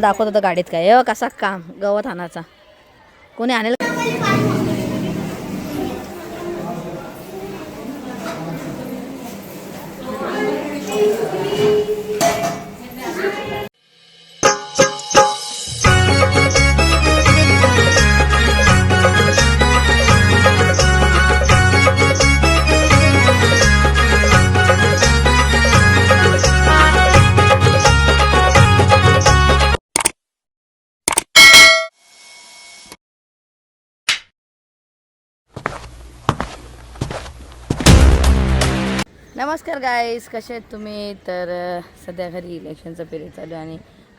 तुम्हाला दाखवत होतं गाडीत काय. कसा काम गवत आणायचा. कोणी आणेल? नमस्कार गाईस कसे आहेत तुम्ही? तर सध्या घरी इलेक्शनचं पिरियड चालू आहे आणि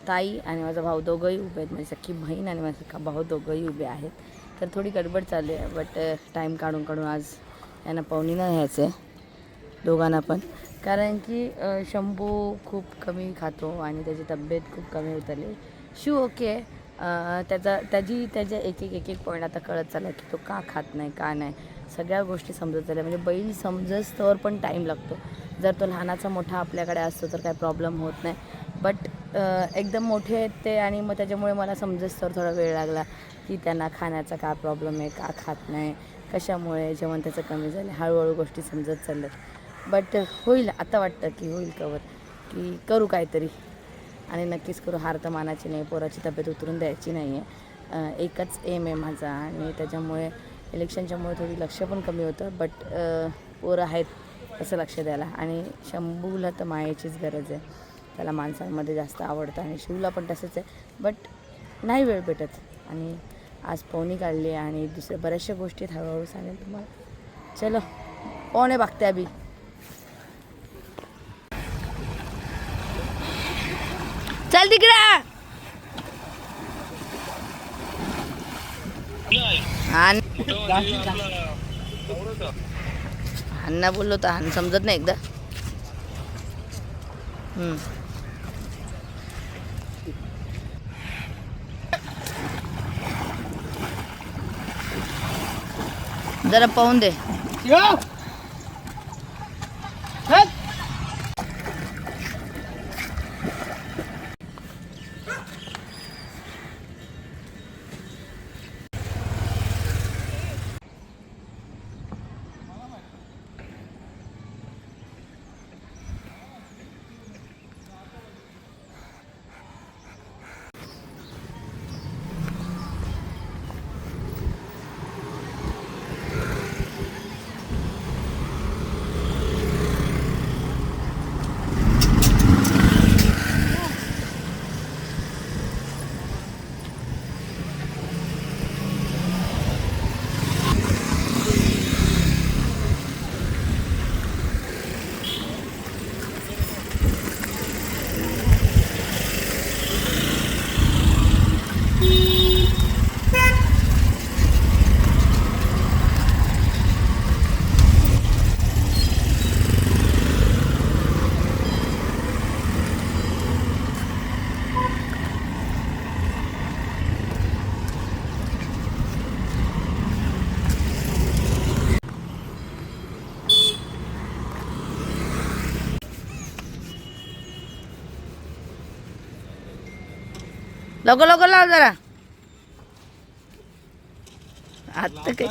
ताई आणि माझा भाऊ दोघंही उभे आहेत. माझी सख्खी बहीण आणि माझा सख्खा भाऊ दोघंही उभे आहेत. तर थोडी गडबड चालू आहे बट टाईम काढून काढून आज यांना पाहुणीनं घ्यायचं आहे दोघांना पण. कारण की शंभू खूप कमी खातो आणि त्याची तब्येत खूप कमी उतरली. शू ओके आहे. त्याचा त्याची त्याच्या एक एक एक एक पॉईंट आता कळत चालला की तो का खात नाही का नाही. सगळ्या गोष्टी समजत चालल्या म्हणजे बैल समजस्तवर पण टाईम लागतो. जर तो लहानाचा मोठा आपल्याकडे असतो तर काय प्रॉब्लेम होत नाही. बट एकदम मोठे आहेत ते आणि मग त्याच्यामुळे मला समजस्तवर थोडा वेळ लागला की त्यांना खाण्याचा काय प्रॉब्लेम आहे का खात नाही कशामुळे जेवण त्याचं कमी झालं हळूहळू गोष्टी समजत चालल्यात. बट होईल आता वाटतं की होईल कवर की करू काहीतरी. आणि नक्कीच करू हार तर मानाची नाही पोराची तब्येत उतरून द्यायची नाही आहे एकच एम आहे माझा आणि त्याच्यामुळे इलेक्शनच्यामुळे थोडी लक्ष पण कमी होतं बट पोरं आहेत असं लक्ष द्यायला. आणि शंभूला तर मायेचीच गरज आहे. त्याला माणसांमध्ये जास्त आवडतं आणि शिवला पण तसंच आहे. बट नाही वेळ भेटत. आणि आज पोहणी काढली आहे आणि दुसऱ्या बऱ्याचशा गोष्टी आहेत. हळूहळू सांगेल तुम्हाला. चलो कोण आहे बघते अभी चल तिकडे. हांना बोललो तर हान समजत नाही एकदा. जरा पाहून दे. लवकर लवकर लाव जरा. आता काय?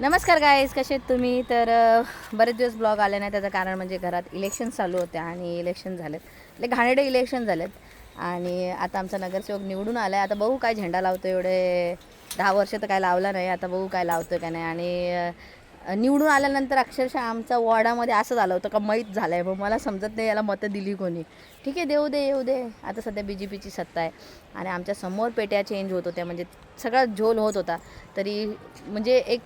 नमस्कार गाईज कसे आहेत तुम्ही? तर बरेच दिवस ब्लॉग आले नाही त्याचं कारण म्हणजे घरात इलेक्शन चालू होते आणि इलेक्शन झालेत. म्हणजे घाणेडे इलेक्शन झालेत. आणि आता आमचा नगरसेवक निवडून आला आहे आता बघू काय झेंडा लावतो एवढे. दहा वर्ष तर काय लावला नाही. आता बघू काय लावतो का नाही. आणि निवडून आल्यानंतर अक्षरशः आमचा वॉर्डामध्ये असं झालं होतं का मैत झालं आहे मग मला समजत नाही याला मतं दिली कोणी. ठीक आहे देऊ दे येऊ दे. आता सध्या बी जे पीची सत्ता आहे. आणि आमच्यासमोर पेट्या चेंज होत होत्या. म्हणजे सगळा झोल होत होता. तरी म्हणजे एक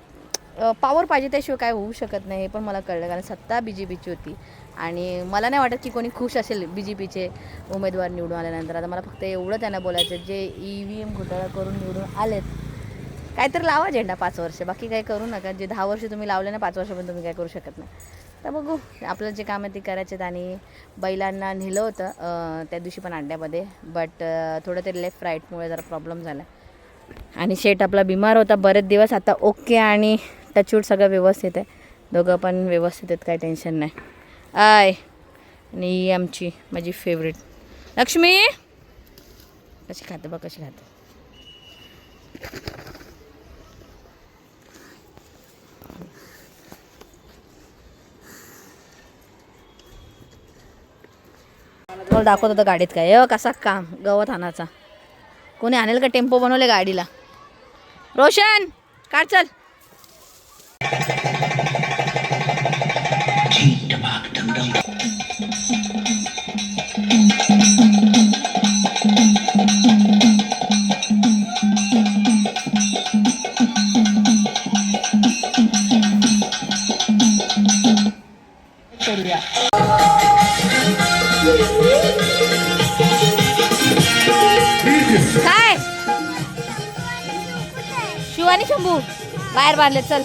पॉवर पाहिजे त्याशिवाय काय होऊ शकत नाही हे पण मला कळलं. कारण सत्ता बी जे पीची होती. आणि मला नाही वाटत की कोणी खुश असेल बी जे पीचे उमेदवार निवडून आल्यानंतर. आता मला फक्त एवढं त्यांना बोलायचं जे ई व्ही एम घोटाळा करून निवडून आलेत. काहीतरी लावा झेंडा पाच वर्ष बाकी काही करू नका. जे दहा वर्ष तुम्ही लावले ना पाच वर्ष पण तुम्ही काय करू शकत नाही. तर बघू आपलं जे काम आहे ते करायचे आणि बैलांना नेलं होतं त्या दिवशी पण अंड्यामध्ये. बट थोडं ते लेफ्ट राईटमुळे जरा प्रॉब्लेम झाला. आणि शेट आपला बिमार होता बरेच दिवस. आता ओके आणि टचवूट सगळं व्यवस्थित आहे. दोघं पण व्यवस्थित आहेत काही टेन्शन नाही. आय आणि ही आमची माझी फेवरेट लक्ष्मी! कशी खातं बघ कशी खातं. मला दाखवत होतं गाडीत काय. अ कसा काम गवत आणायचा. कोणी आणेल का टेम्पो बनवले गाडीला? रोशन काढ चल. काय? शिवानी शंभू बाहेर बांधले चल.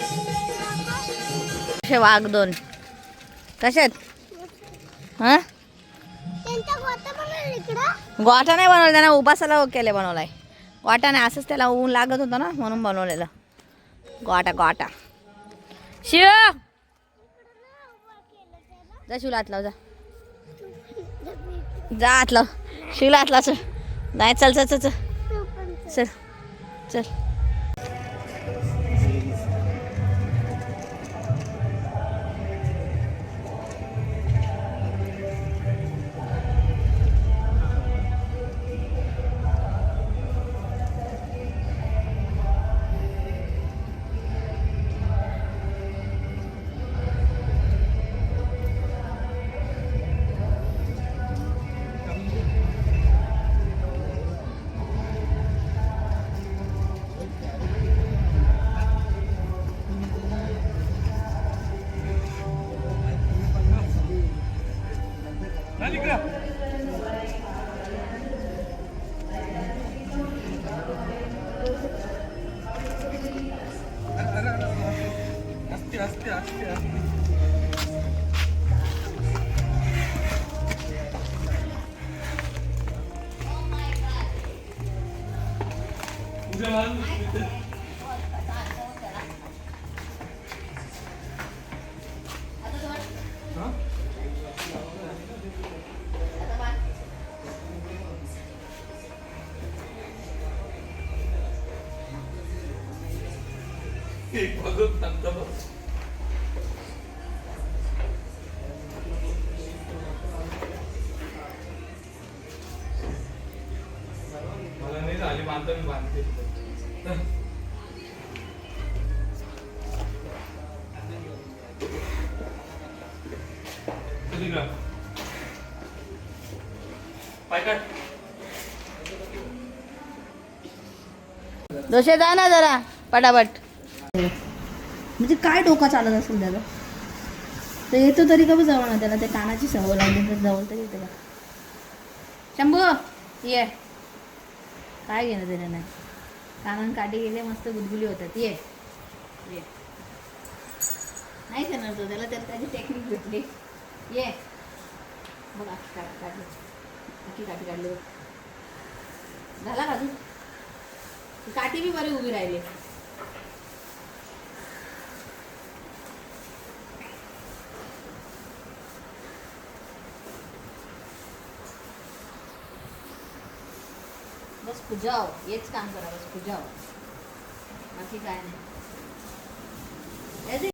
वाघ दोन? तसेच हां? गोटा नाही बनवलं त्यानं उपासाला केले बनवलाय. गोटा नाही असंच त्याला ऊन लागत होतं ना म्हणून बनवलेलं. गोटा गोटा. शिव! जा शिवला हात लाव जा. जा हात लाव. शिवला हात लाव चल. नाही चल चल चल चल. चल चल. मला नाही झाली बांधतो मी बांधते. दोषे जा ना जरा पटापट. म्हणजे काय डोका चालत असेल त्याला? तर येतो तरी का बी जवळ ना त्याला त्या कानाची सवय लागली तर जवळ तरी येते का शंभू ये. काय घेणं देणं नाही. कारण काठी गेले मस्त गुदगुली होतात. ये. ये. नाही सांगणार तो त्याला त्याला त्याची टेक्निक भेटली. ये. बघ अख्खी काठी काढली. अख्खी काठी काढली बघ. झाला का काठी बी बरी उभी राहिली. बस पूजाव. हेच काम करा बस पूजाव. बाकी काय नाही.